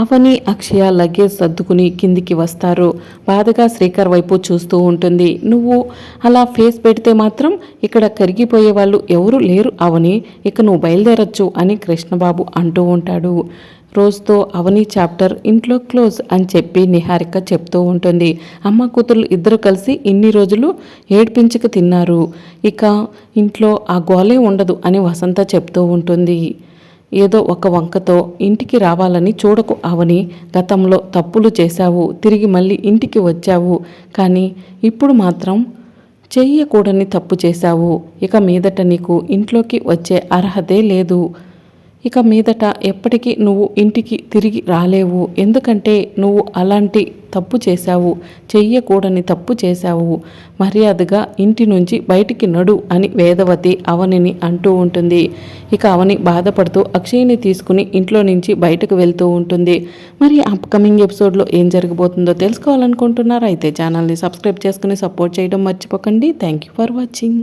అవని అక్షయ luggage సర్దుకుని కిందికి వస్తారు. బాధగా శ్రీకర్ వైపు చూస్తూ ఉంటుంది. నువ్వు అలా ఫేస్ పెడితే మాత్రం ఇక్కడ కరిగిపోయే వాళ్ళు ఎవరు లేరు అవని. ఇక నువ్వు బయలుదేరచ్చు అని కృష్ణబాబు అంటూ ఉంటాడు. రోజుతో అవని చాప్టర్ ఇంట్లో క్లోజ్ అని చెప్పి నిహారిక చెప్తూ ఉంటుంది. అమ్మ కూతురు ఇద్దరు కలిసి ఇన్ని రోజులు ఏడ్పించక తిన్నారు. ఇక ఇంట్లో ఆ గోలే ఉండదు అని వసంత చెప్తూ ఉంటుంది. ఏదో ఒక వంకతో ఇంటికి రావాలని చూడకు అవని గతంలో తప్పులు చేశావు తిరిగి మళ్ళీ ఇంటికి వచ్చావు. కానీ ఇప్పుడు మాత్రం చెయ్యకూడని తప్పు చేశావు. ఇక మీదట నీకు ఇంట్లోకి వచ్చే అర్హతే లేదు. ఇక మీదట ఎప్పటికీ నువ్వు ఇంటికి తిరిగి రాలేవు. ఎందుకంటే నువ్వు అలాంటి తప్పు చేశావు. చెయ్యకూడని తప్పు చేశావు. మర్యాదగా ఇంటి నుంచి బయటికి నడు అని వేదవతి అవనిని అంటూ ఉంటుంది. ఇక అవని బాధపడుతూ అక్షయ్ని తీసుకుని ఇంట్లో నుంచి బయటకు వెళ్తూ ఉంటుంది. మరి అప్కమింగ్ ఎపిసోడ్లో ఏం జరగబోతుందో తెలుసుకోవాలనుకుంటున్నారా? అయితే ఛానల్ని సబ్స్క్రైబ్ చేసుకుని సపోర్ట్ చేయడం మర్చిపోకండి. Thank you for watching